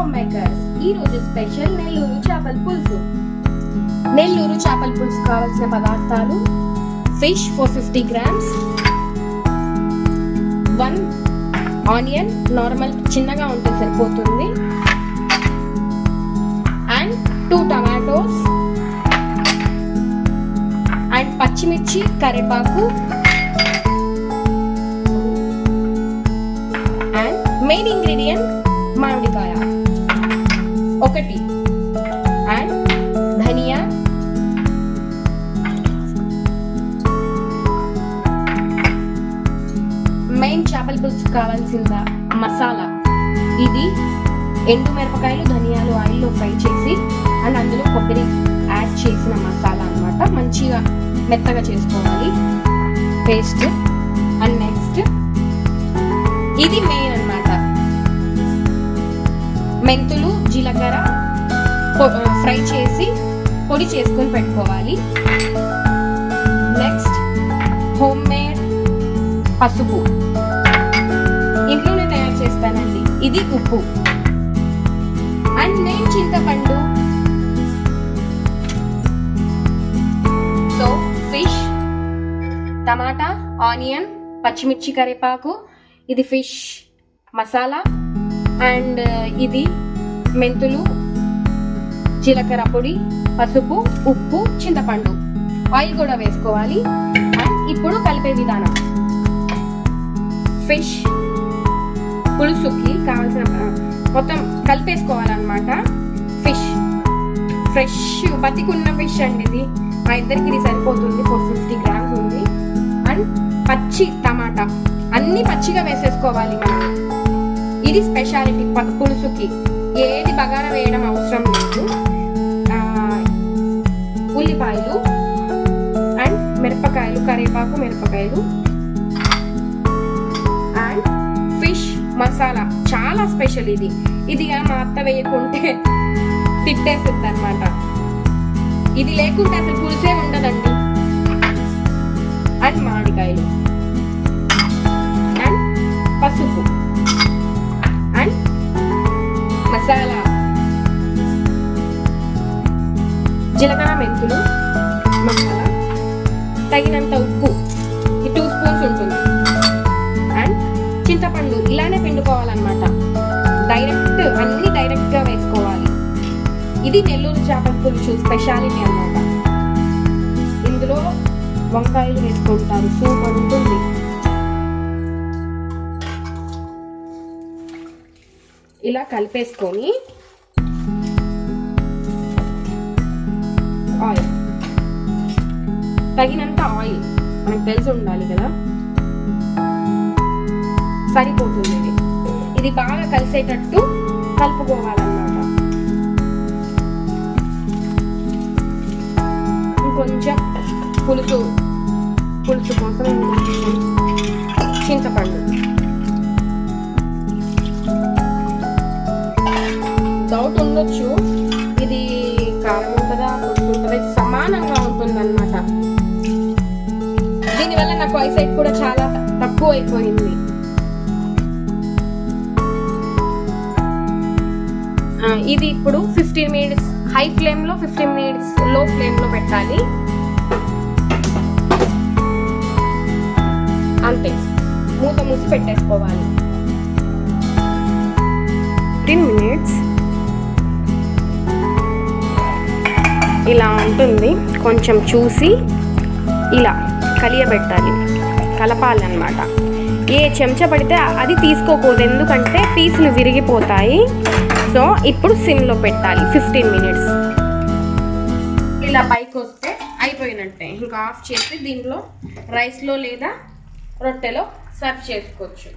Home makers ఈ రోజు special Nellore చేపల పులుసు. నెల్లూరు చేపల పులుసు కావాల్సిన పదార్థాలు fish four fifty grams one onion normal చిన్నగా ఉంటే సరిపోతుంది. అండ్ టూ టమాటోస్ అండ్ పచ్చిమిర్చి కరివేపాకు. అండ్ మెయిన్ ఇంగ్రీడియంట్ ఒకటి. అండ్ ధనియా. మెయిన్ చేపల పులుసు కావాల్సిన మసాలా. ఇది ఎండు మిరపకాయలు ధనియాలు ఆయిల్లో ఫ్రై చేసి అండ్ అందులో కొబ్బరి యాడ్ చేసిన మసాలా అన్నమాట. మంచిగా మెత్తగా చేసుకోవాలి. పేస్ట్ అండ్ నెక్స్ట్ ఫ్రై చేసి పొడి చేసుకొని పెట్టుకోవాలి. నెక్స్ట్ హోమ్ మేడ్ పసుపు. ఇంట్లోనే తయారు చేస్తానండి. ఇది ఉప్పు. అండ్ మెయిన్ చింతపండు. సో ఫిష్ టమాటా ఆనియన్ పచ్చిమిర్చి కరివేపాకు ఇది ఫిష్ మసాలా అండ్ ఇది మెంతులు జీలకర్ర పొడి పసుపు ఉప్పు చింతపండు. ఆయిల్ కూడా వేసుకోవాలి. అండ్ ఇప్పుడు కలిపే విధానం. ఫిష్. పులుసుకి కావాల్సిన మొత్తం కలిపేసుకోవాలన్నమాట. ఫిష్. ఫ్రెష్ బతికున్న ఫిష్ అండి ఇది. మా ఇద్దరికి ఇది సరిపోతుంది. ఫోర్ ఫిఫ్టీ గ్రామ్స్ ఉంది. అండ్ పచ్చి టమాటా. అన్ని పచ్చిగా వేసేసుకోవాలి మనం. ఇది స్పెషాలిటీ పులుసుకి. ఏది బగారా వేయడం అవసరం లేదు. కరివేపాకు మిరపకాయలు. అండ్ ఫిష్ మసాలా చాలా స్పెషల్ ఇది. ఇదిగా మా అత్త వేయకుంటే తిట్టేస్తుంది అనమాట ఇది లేకుంటే అసలు పులిసే ఉండదండి. అండ్ మామిడికాయలు. అండ్ పసుపు. అండ్ మసాలా జీలకర్ర మెంతులు మసాలా. తగినంత ఉప్పు. టూ స్పూన్స్ ఉంటుంది. అండ్ చింతపండు ఇలానే పిండుకోవాలన్నమాట. డైరెక్ట్ అన్ని డైరెక్ట్గా వేసుకోవాలి. ఇది నెల్లూరు చేపల పులుసు స్పెషాలిటీ అనమాట ఇందులో వంకాయలు వేసుకుంటారు. సూపర్ ఉంటుంది. ఇలా కలిపేసుకొని ఆయిల్ తగినంత ఆయిల్ మనకు తెలిసి ఉండాలి కదా? సరిపోతుంది ఇది. ఇది బాగా కలిసేటట్టు కలుపుకోవాలన్నమాట. ఇంకొంచెం పులుసు పులుసు కోసం చింతపండు. డౌట్ ఉండొచ్చు. ఇది కారం దీనివల్ల నాకు ఐసైట్ కూడా చాలా తక్కువ అయిపోయింది ఇది ఇప్పుడు ఫిఫ్టీన్ మినిట్స్ హై ఫ్లేమ్లో ఫిఫ్టీన్ మినిట్స్లో ఫ్లేమ్లో పెట్టాలి. అంతే. మూత మూసి పెట్టేసుకోవాలి. ఫిఫ్టీన్ మినిట్స్ ఇలా ఉంటుంది. కొంచెం చూసి ఇలా. కలియబెట్టాలి. కలపాలన్నమాట. ఏ చెంచా పడితే అది తీసుకోకూడదు. ఎందుకంటే పీసులు విరిగిపోతాయి. సో ఇప్పుడు సిమ్లో పెట్టాలి. Fifteen minutes. ఇలా పైకి వస్తే అయిపోయినట్టే. ఇంకా ఆఫ్ చేసి దీంట్లో రైస్లో లేదా రొట్టెలో సర్వ్ చేసుకోవచ్చు.